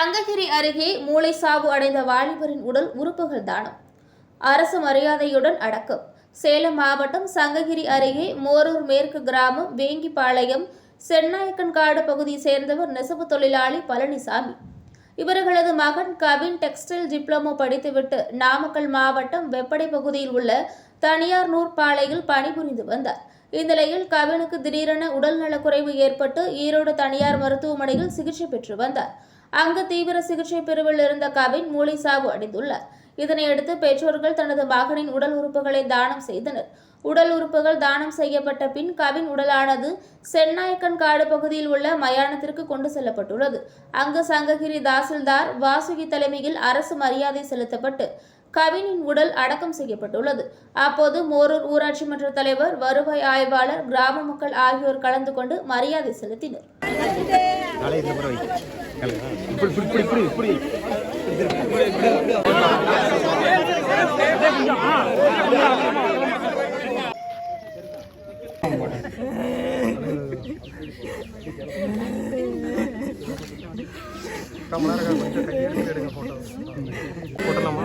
சங்ககிரி அருகே மூளை சாவு அடைந்த வாலிபரின் உடல் உறுப்புகள் தானம். அரசு மரியாதையுடன் அடக்கம். சேலம் மாவட்டம் சங்ககிரி அருகே மோரூர் மேற்கு கிராமம் வேங்கிப்பாளையம் சென்னாயக்கன்காடு பகுதியை சேர்ந்தவர் நெசவு தொழிலாளி பழனிசாமி. இவர்களது மகன் கவின் டெக்ஸ்டைல் டிப்ளமோ படித்துவிட்டு நாமக்கல் மாவட்டம் வெப்படை பகுதியில் உள்ள தனியார் நூற்பாலையில் பணிபுரிந்து வந்தார். இந்நிலையில் கவினுக்கு திடீரென உடல்நலக்குறைவு ஏற்பட்டு ஈரோடு தனியார் மருத்துவமனையில் சிகிச்சை பெற்று வந்தார். அங்கு தீவிர சிகிச்சை பிரிவில் இருந்த கவின் மூளை சாவு அடைந்துள்ளார். இதனையடுத்து பெற்றோர்கள் தனது மகனின் உடல் உறுப்புகளை தானம் செய்தனர். உடல் உறுப்புகள் தானம் செய்யப்பட்ட பின் கவின் உடலானது சென்னாயக்கன் காடு பகுதியில் உள்ள மயானத்திற்கு கொண்டு செல்லப்பட்டுள்ளது. அங்கு சங்ககிரி தாசில்தார் வாசுகி தலைமையில் அரசு மரியாதை செலுத்தப்பட்டு கவினின் உடல் அடக்கம் செய்யப்பட்டுள்ளது. அப்போது மோரூர் ஊராட்சி மன்ற தலைவர் வருவாய் ஆய்வாளர் கிராம மக்கள் ஆகியோர் கலந்து கொண்டு மரியாதை செலுத்தினர். நாளை கொஞ்சம் எடுங்க போட்டோ போட்டலாமா